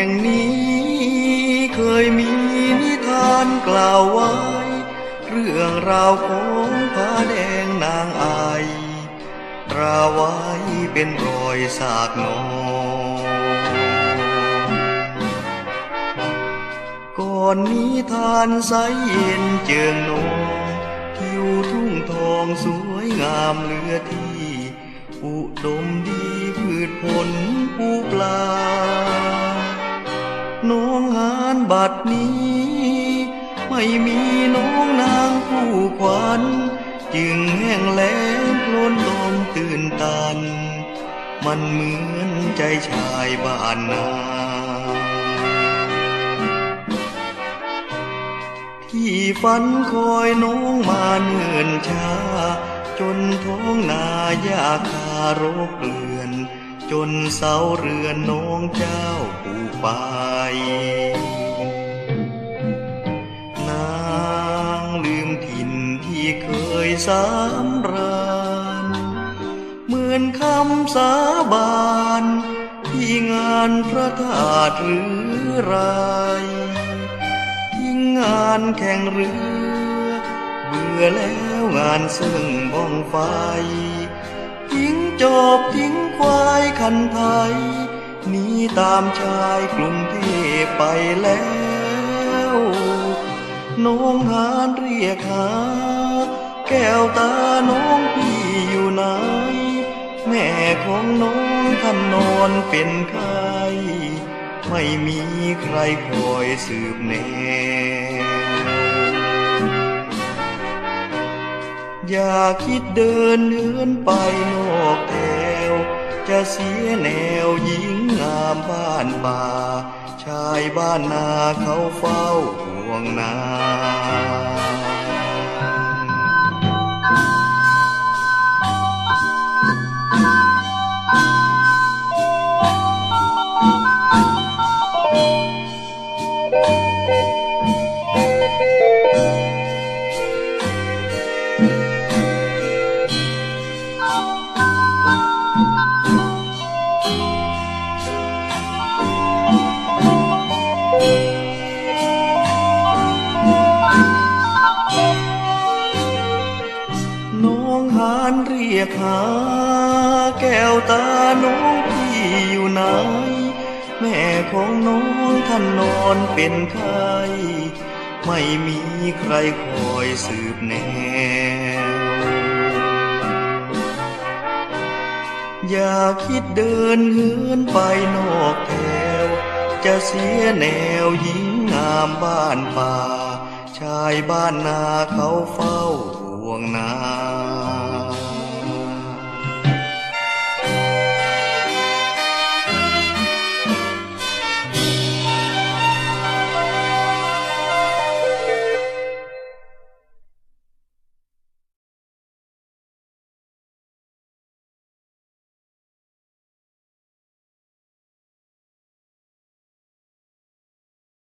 ห่งนี้ เคยมีนิทานกล่าวไว้ เรื่องราวของผาแดงนางไอตราไว้เป็นรอยสากนองก่อนนิทานใสเย็นเจิงนองทิวทุ่งทองสวยงามเลือที่ อุดมดีพืชผลปูปลา น้องหานบัดนี้ ไม่มีน้องนางผู้ขวัญ จึงแห้งแล้งโคลนลมตื่นตัน มันเหมือนใจชายบ้านนา ที่ฝันคอยน้องมาเนิ่นช้า จนท้องนายาคารกเกลื่อน จนเสาเรือนน้องเจ้าผู้ไป นางลืมถิ่นที่เคยสำราญเหมือนคำสาบาน ที่งานพระธาตุหรือไรทิ้งงานแข่งเรือ เบื่อแล้วงานซึ่งบ้องไฟทิ้งจอบทิ้ง ควายคันไทยหนีตามชายกรุงเทพไปแล้วน้องหานเรียกหา แก้วตาน้องพี่อยู่ไหน แม่ของน้องท่านนอนเป็นไข้ไม่มีใครคอยสืบแนวอย่าคิดเดินเหินไปนอกแถว จะเสียแนวหญิงงามบ้านป่า ชายบ้านนาเขาเฝ้าห่วงนา รียกหา แก้วตาน้องพี่อยู่ไหน แม่ของน้องท่านนอนเป็นไข้ไม่มีใครคอยสืบแนว อย่าคิดเดินเหินไปนอกแถว จะเสียแนวหญิงงามบ้านป่า ชายบ้านนาเขาเฝ้าห่วงนา